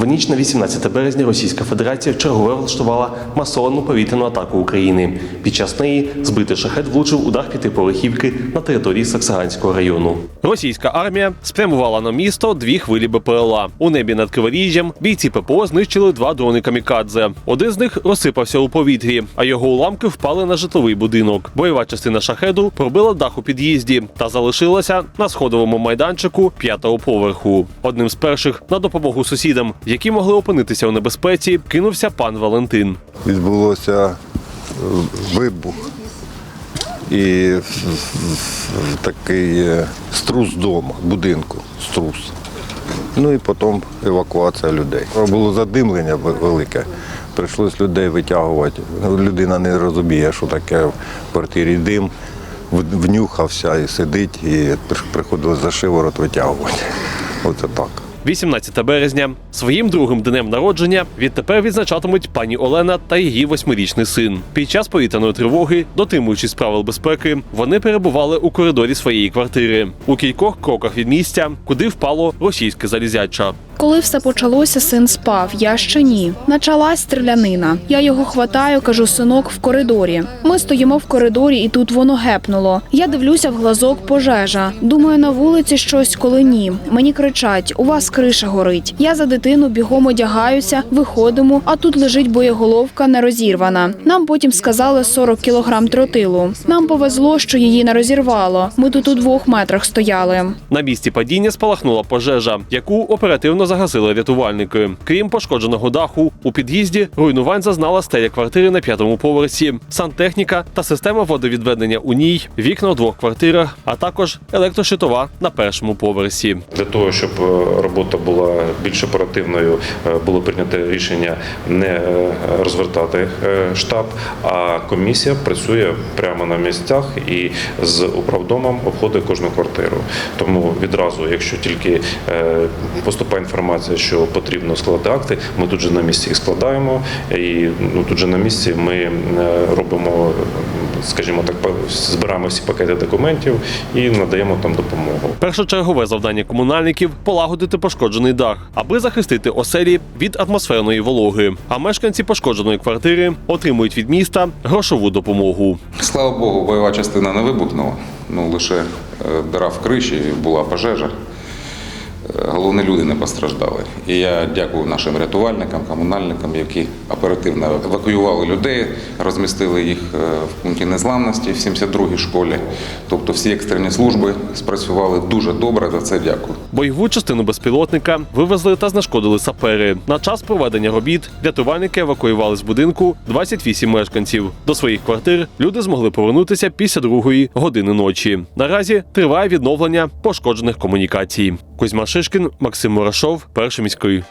В ніч на 18 березня Російська Федерація вчергове влаштувала масовану повітряну атаку України. Під час неї збитий шахет влучив у дах п'ятиповерхівки на території Саксаганського району. Російська армія спрямувала на місто дві хвилі БПЛА. У небі над Криворіжжям бійці ППО знищили два дрони камікадзе. Один з них розсипався у повітрі, а його уламки впали на житловий будинок. Бойова частина шахеду пробила дах у під'їзді та залишилася на сходовому майданчику п'ятого поверху. Одним з перших на допомогу сусідам, які могли опинитися у небезпеці, кинувся пан Валентин. відбулося е, вибух і такий е, струс дома, будинку, струс. Ну і потім евакуація людей. Було задимлення велике. Прийшлось людей витягувати. Людина не розуміє, що таке в квартирі дим, внюхався і сидить, і приходилось за шиворот витягувати. Оце так. 18 березня своїм другим днем народження відтепер відзначатимуть пані Олена та її восьмирічний син. Під час повітряної тривоги, дотримуючись правил безпеки, вони перебували у коридорі своєї квартири у кількох кроках від місця, куди впало російське залізяча. Коли все почалося, син спав. Я ще ні. Началась стрілянина. Я його хватаю, кажу, синок в коридорі. Ми стоїмо в коридорі, і тут воно гепнуло. Я дивлюся в глазок пожежа. Думаю, на вулиці щось, коли ні. Мені кричать: у вас криша горить. Я за дитину бігом одягаюся, виходимо, а тут лежить боєголовка не розірвана. Нам потім сказали 40 кілограм тротилу. Нам повезло, що її не розірвало. Ми тут у двох метрах стояли. На місці падіння спалахнула пожежа, яку оперативно загасили рятувальники. Крім пошкодженого даху, у під'їзді руйнувань зазнала стеля квартири на п'ятому поверсі, сантехніка та система водовідведення у ній, вікна у двох квартирах, а також електрощитова на першому поверсі. Для того, щоб е, робота була більш оперативною, е, було прийнято рішення не е, розвертати штаб, а комісія працює прямо на місцях і з управдомом обходить кожну квартиру. Тому відразу, якщо тільки поступає інформація, що потрібно складати акти, ми тут же на місці їх складаємо, і ну тут же на місці ми е, робимо, скажімо так, збираємо всі пакети документів і надаємо там допомогу. Першочергове завдання комунальників полагодити пошкоджений дах, аби захистити оселі від атмосферної вологи. А мешканці пошкодженої квартири отримують від міста грошову допомогу. Слава Богу, бойова частина не вибухнула. Ну, лише е, дира в криші, була пожежа. Головне, люди не постраждали. І я дякую нашим рятувальникам, комунальникам, які оперативно евакуювали людей, розмістили їх е, в пункті незламності в 72-й школі. Тобто всі екстрені служби спрацювали дуже добре. За це дякую. Бойову частину безпілотника вивезли та знешкодили сапери. На час проведення робіт рятувальники евакуювали з будинку 28 мешканців. До своїх квартир люди змогли повернутися після другої години ночі. Наразі триває відновлення пошкоджених комунікацій. Кузьма Шишкін, Максим Мурашов, перший міський.